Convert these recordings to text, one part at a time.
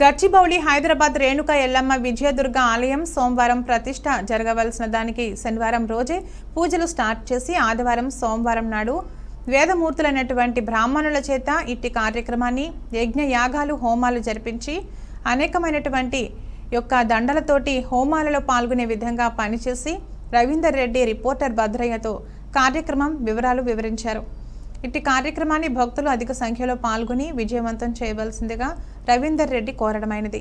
గచ్చిబౌలి హైదరాబాద్ రేణుక ఎల్లమ్మ విజయదుర్గ ఆలయం సోమవారం ప్రతిష్ట జరగవలసిన దానికి శనివారం రోజే పూజలు స్టార్ట్ చేసి ఆదివారం సోమవారం నాడు వేదమూర్తులైనటువంటి బ్రాహ్మణుల చేత ఇట్టి కార్యక్రమాన్ని యజ్ఞ యాగాలు హోమాలు జరిపించి అనేకమైనటువంటి యొక్క దండలతోటి హోమాలలో పాల్గొనే విధంగా పనిచేసి రవీందర్ రెడ్డి రిపోర్టర్ భద్రయ్యతో కార్యక్రమం వివరాలు వివరించారు. ఇట్టి కార్యక్రమాన్ని భక్తులు అధిక సంఖ్యలో పాల్గొని విజయవంతం చేయవలసిందిగా రవీందర్ రెడ్డి కోరడమైనది.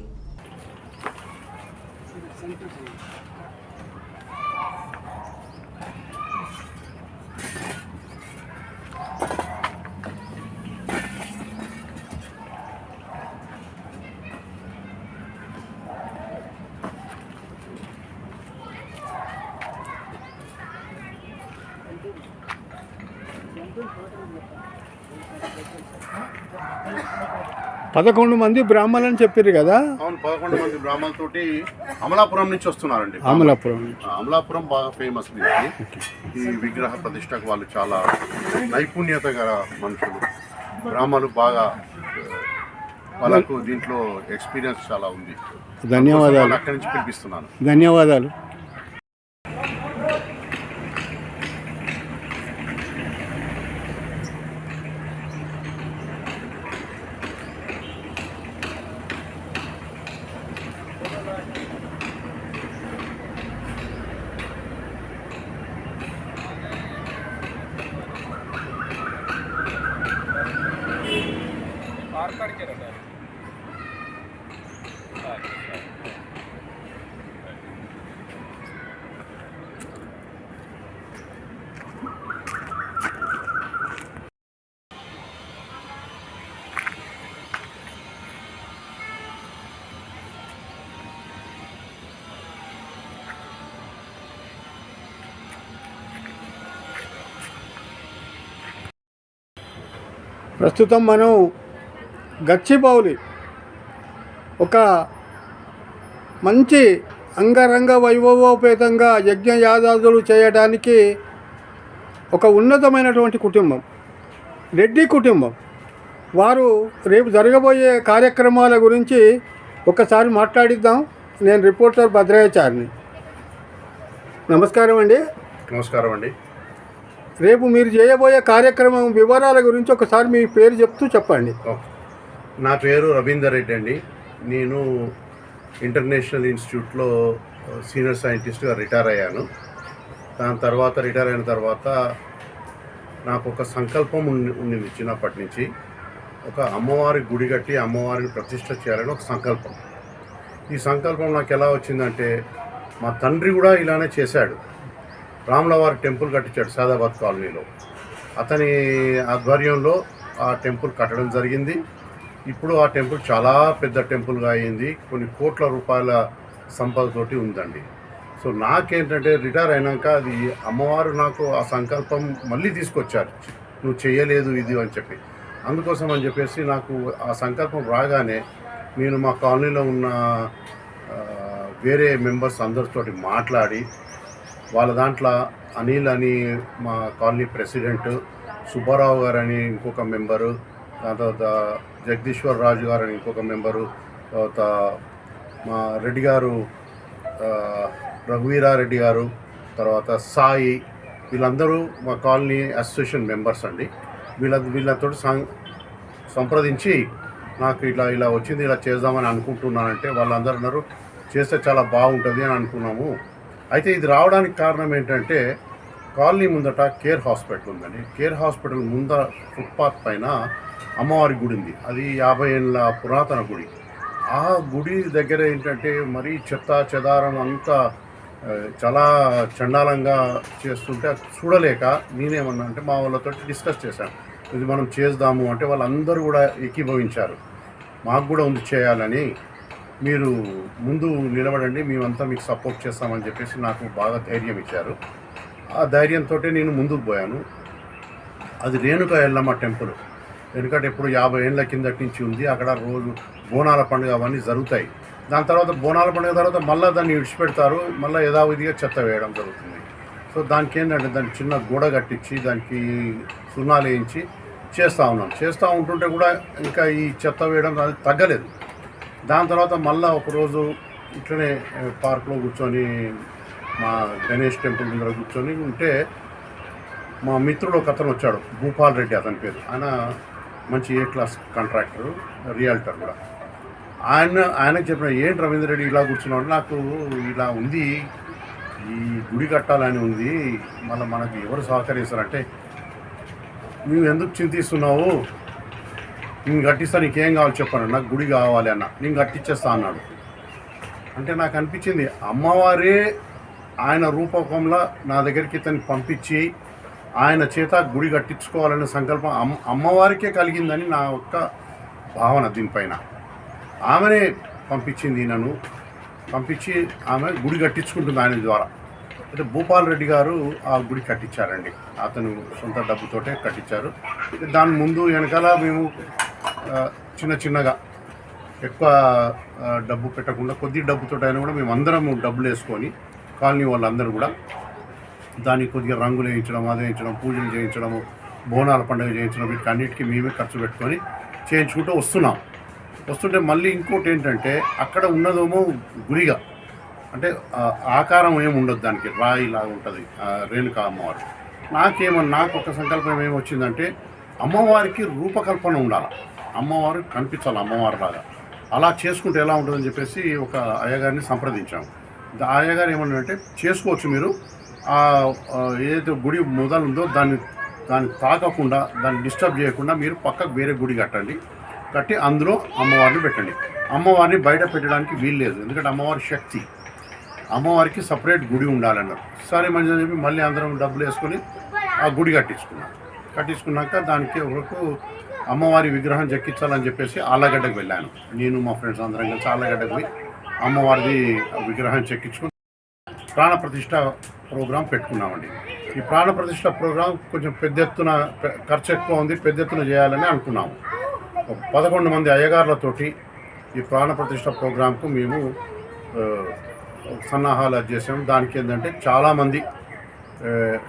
పదకొండు మంది బ్రాహ్మణులని చెప్పారు కదా? అవును పదకొండు మంది బ్రాహ్మణులతోటి అమలాపురం నుంచి వస్తున్నారండి అమలాపురం అమలాపురం బాగా ఫేమస్ ఈ విగ్రహ ప్రతిష్టకు వాళ్ళు చాలా నైపుణ్యత గల మనుషులు. బ్రాహ్మణులు బాగా వాళ్ళకు దీంట్లో ఎక్స్పీరియన్స్ చాలా ఉంది. ధన్యవాదాలు. అక్కడి నుంచి పిలిపిస్తున్నాను. ధన్యవాదాలు. ప్రస్తుతం మనం గచ్చిబౌలి ఒక మంచి అంగరంగ వైభవోపేతంగా యజ్ఞ యాదాదులు చేయడానికి ఒక ఉన్నతమైనటువంటి కుటుంబం. రెడ్డి కుటుంబం. వారు రేపు జరగబోయే కార్యక్రమాల గురించి ఒకసారి మాట్లాడిద్దాం. నేను రిపోర్టర్ భద్రాచారిని. నమస్కారం అండి. నమస్కారం అండి. రేపు మీరు చేయబోయే కార్యక్రమం వివరాల గురించి ఒకసారి మీ పేరు చెప్తూ చెప్పండి. ఓకే. నా పేరు రవీందర్ రెడ్డి అండి. నేను ఇంటర్నేషనల్ ఇన్స్టిట్యూట్లో సీనియర్ సైంటిస్ట్గా రిటైర్ అయ్యాను. దాని తర్వాత రిటైర్ అయిన తర్వాత నాకు ఒక సంకల్పం ఉండి ఉండింది చిన్నప్పటి నుంచి. ఒక అమ్మవారి గుడి కట్టి అమ్మవారిని ప్రతిష్ట చేయాలని ఒక సంకల్పం. ఈ సంకల్పం నాకు ఎలా వచ్చిందంటే మా తండ్రి కూడా ఇలానే చేశాడు. రాములవారి టెంపుల్ కట్టించాడు సాదాబాద్ కాలనీలో. అతని ఆధ్వర్యంలో ఆ టెంపుల్ కట్టడం జరిగింది. ఇప్పుడు ఆ టెంపుల్ చాలా పెద్ద టెంపుల్గా అయింది. కొన్ని కోట్ల రూపాయల సంపదతోటి ఉందండి. సో నాకేంటంటే రిటైర్ అయినాక అది అమ్మవారు నాకు ఆ సంకల్పం మళ్ళీ తీసుకొచ్చారు. నువ్వు చేయలేదు ఇది అని చెప్పి. అందుకోసం అని చెప్పేసి నాకు ఆ సంకల్పం రాగానే నేను మా కాలనీలో ఉన్న వేరే మెంబర్స్ అందరితోటి మాట్లాడి వాళ్ళ దాంట్లో అనిల్ అని మా కాలనీ ప్రెసిడెంట్ సుబ్బారావు గారు అని ఇంకొక మెంబరు దాని తర్వాత జగదీశ్వర్ రాజు గారు అని ఇంకొక మెంబరు తర్వాత మా రెడ్డి గారు రఘువీరారెడ్డి గారు తర్వాత సాయి వీళ్ళందరూ మా కాలనీ అసోసియేషన్ మెంబర్స్ అండి. వీళ్ళ వీళ్ళతో సంప్రదించి నాకు ఇట్లా ఇలా వచ్చింది ఇలా చేద్దామని అనుకుంటున్నానంటే వాళ్ళందరూ అన్నారు చేస్తే చాలా బాగుంటుంది అని అనుకున్నాము. అయితే ఇది రావడానికి కారణం ఏంటంటే కాలనీ ముందట కేర్ హాస్పిటల్ ఉందండి. కేర్ హాస్పిటల్ ముందర ఫుట్పాత్ పైన అమ్మవారి గుడి ఉంది. అది యాభై ఏళ్ళ పురాతన గుడి. ఆ గుడి దగ్గర ఏంటంటే మరీ చెత్త చెదారం అంతా చాలా చండాలంగా చేస్తుంటే అది చూడలేక నేనేమన్నా అంటే మా వాళ్ళతో డిస్కస్ చేశాను. ఇది మనం చేద్దాము అంటే వాళ్ళందరూ కూడా ఏకీభవించారు. మాకు కూడా ఉంది చేయాలని. మీరు ముందు నిలబడండి. మేమంతా మీకు సపోర్ట్ చేస్తామని చెప్పేసి నాకు బాగా ధైర్యం ఇచ్చారు. ఆ ధైర్యంతో నేను ముందుకు పోయాను. అది రేణుక ఎల్లమ్మ టెంపుల్. ఎందుకంటే ఇప్పుడు యాభై ఏళ్ళ కిందటి నుంచి ఉంది. అక్కడ రోజు బోనాల పండుగ అవన్నీ జరుగుతాయి. దాని తర్వాత బోనాల పండుగ తర్వాత మళ్ళీ దాన్ని విడిచిపెడతారు. మళ్ళీ యథావిధిగా చెత్త వేయడం జరుగుతుంది. సో దానికి ఏంటంటే దానికి చిన్న గోడ కట్టించి దానికి సున్నాలు వేయించి చేస్తూ ఉన్నాం. చేస్తూ ఉంటుంటే కూడా ఇంకా ఈ చెత్త వేయడం అది తగ్గలేదు. దాని తర్వాత మళ్ళీ ఒకరోజు ఇట్లనే పార్క్లో కూర్చొని మా గణేష్ టెంపుల్ దగ్గర కూర్చొని ఉంటే మా మిత్రుడు ఒక అతను వచ్చాడు భూపాల్ రెడ్డి అతని పేరు. ఆయన మంచి ఏ క్లాస్ కాంట్రాక్టర్ రియాల్టర్ కూడా. ఆయన ఆయనకు చెప్పిన ఏంటి రవీంద్ర రెడ్డి ఇలా కూర్చున్నాడు? నాకు ఇలా ఉంది. ఈ గుడి కట్టాలని ఉంది. మళ్ళీ మనకు ఎవరు సహకరిస్తారంటే నువ్వు ఎందుకు చింతిస్తున్నావు? నేను కట్టిస్తా నీకేం కావాలి చెప్పాను నాకు గుడి కావాలి అన్న. నేను కట్టించేస్తా అన్నాడు. అంటే నాకు అనిపించింది అమ్మవారే ఆయన రూపకంలో నా దగ్గరికి ఇతన్ని పంపించి ఆయన చేత గుడి కట్టించుకోవాలనే సంకల్పం అమ్మ అమ్మవారికే కలిగిందని నా యొక్క భావన దీనిపైన. ఆమెనే పంపించింది నన్ను పంపించి ఆమె గుడి కట్టించుకుంటుంది ఆయన ద్వారా. అయితే భూపాల్ రెడ్డి గారు ఆ గుడి కట్టించారండి. అతను సొంత డబ్బుతోటే కట్టించారు. దాని ముందు వెనకాల మేము చిన్న చిన్నగా ఎక్కువ డబ్బు పెట్టకుండా కొద్ది డబ్బుతో అయినా కూడా మేము అందరం డబ్బులు వేసుకొని కాలనీ వాళ్ళందరూ కూడా దానికి కొద్దిగా రంగులు వేయించడం అదే వేయించడం పూజలు చేయించడము బోనాల పండుగ చేయించడం వీటికి అన్నిటికీ మేమే ఖర్చు పెట్టుకొని చేయించుకుంటూ వస్తున్నాం. వస్తుంటే మళ్ళీ ఇంకోటి ఏంటంటే అక్కడ ఉన్నదేమో గురిగా. అంటే ఆకారం ఏమి ఉండదు దానికి రాయిలాగా ఉంటుంది రేణుక రేణుకా అమ్మవారు. నాకేమన్నా నాకు ఒక సంకల్పం ఏమొచ్చిందంటే అమ్మవారికి రూపకల్పన ఉండాలి. అమ్మవారు కనిపించాలి అమ్మవారి లాగా. అలా చేసుకుంటే ఎలా ఉంటుందని చెప్పేసి ఒక అయ్యగారిని సంప్రదించాము. ఆయగారు ఏమన్నా అంటే చేసుకోవచ్చు మీరు. ఆ ఏదైతే గుడి మొదలు ఉందో దాన్ని దాన్ని తాకకుండా దాన్ని డిస్టర్బ్ చేయకుండా మీరు పక్కకు వేరే గుడి కట్టండి. కట్టి అందులో అమ్మవారిని పెట్టండి. అమ్మవారిని బయట పెట్టడానికి వీలు లేదు. ఎందుకంటే అమ్మవారి శక్తి. అమ్మవారికి సపరేట్ గుడి ఉండాలన్నారు. సరే మంచిదని చెప్పి మళ్ళీ అందరం డబ్బులు వేసుకొని ఆ గుడి కట్టించుకున్నాం. కట్టించుకున్నాక దానికి వరకు అమ్మవారి విగ్రహం చెక్కించాలని చెప్పేసి ఆలగడ్డకు వెళ్ళాను. నేను మా ఫ్రెండ్స్ అందరం కలిసి ఆలగడ్డకు పోయి అమ్మవారిది విగ్రహం చెక్కించుకుని ప్రాణ ప్రతిష్ట ప్రోగ్రాం పెట్టుకున్నామండి. ఈ ప్రాణ ప్రతిష్ట ప్రోగ్రాం కొంచెం పెద్ద ఎత్తున ఖర్చు ఎక్కువ ఉంది పెద్ద ఎత్తున చేయాలని అనుకున్నాము. పదకొండు మంది అయ్యగారులతోటి ఈ ప్రాణ ప్రతిష్ట ప్రోగ్రాంకు మేము సన్నాహాలు చేసాము. దానికి ఏంటంటే చాలామంది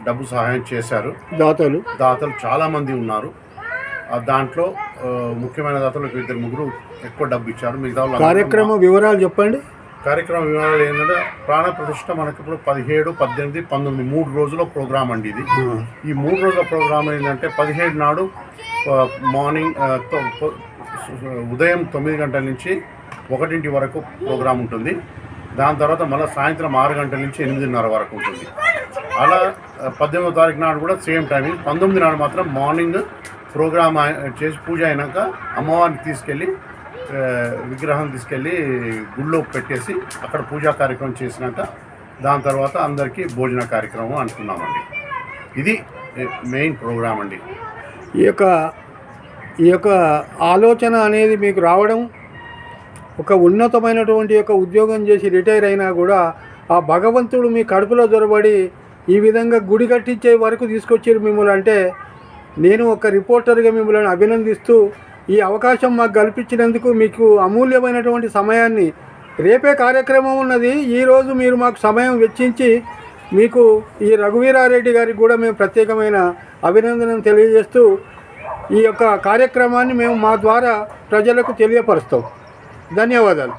డబ్బు సహాయం చేశారు. దాతలు. దాతలు చాలామంది ఉన్నారు. దాంట్లో ముఖ్యమైన దాతలు ఇద్దరు ముగ్గురు ఎక్కువ డబ్బు ఇచ్చారు. మిగతా కార్యక్రమ వివరాలు చెప్పండి. కార్యక్రమం వివరాలు ఏంటంటే ప్రాణ ప్రతిష్ట మనకి ఇప్పుడు పదిహేడు పద్దెనిమిది పంతొమ్మిది మూడు రోజుల ప్రోగ్రామ్ అండి ఇది. ఈ మూడు రోజుల ప్రోగ్రామ్ ఏంటంటే పదిహేడు నాడు మార్నింగ్ ఉదయం తొమ్మిది గంటల నుంచి ఒకటింటి వరకు ప్రోగ్రామ్ ఉంటుంది. దాని తర్వాత మళ్ళీ సాయంత్రం ఆరు గంటల నుంచి ఎనిమిదిన్నర వరకు ఉంటుంది. అలా పద్దెనిమిదో తారీఖు నాడు కూడా సేమ్ టైమింగ్. పంతొమ్మిది నాడు మాత్రం మార్నింగ్ ప్రోగ్రామ్ చేసి పూజ అయినాక అమ్మవారిని తీసుకెళ్ళి విగ్రహం తీసుకెళ్ళి గుళ్ళో పెట్టేసి అక్కడ పూజా కార్యక్రమం చేసినాక దాని తర్వాత అందరికీ భోజన కార్యక్రమం అనుకున్నామండి. ఇది మెయిన్ ప్రోగ్రామ్ అండి. ఈ యొక్క ఈ యొక్క ఆలోచన అనేది మీకు రావడం ఒక ఉన్నతమైనటువంటి యొక్క ఉద్యోగం చేసి రిటైర్ అయినా కూడా ఆ భగవంతుడు మీ కడుపులో దొరబడి ఈ విధంగా గుడి కట్టించే వరకు తీసుకొచ్చారు మిమ్మల్ని అంటే నేను ఒక రిపోర్టర్గా మిమ్మల్ని అభినందిస్తూ ఈ అవకాశం మాకు కల్పించినందుకు మీకు అమూల్యమైనటువంటి సమయాన్ని. రేపే కార్యక్రమం ఉన్నది. ఈరోజు మీరు మాకు సమయం వెచ్చించి మీకు ఈ రఘువీరారెడ్డి గారికి కూడా మేము ప్రత్యేకమైన అభినందనలు తెలియజేస్తూ ఈ యొక్క కార్యక్రమాన్ని మేము మా ద్వారా ప్రజలకు తెలియపరుస్తాం. ధన్యవాదాలు.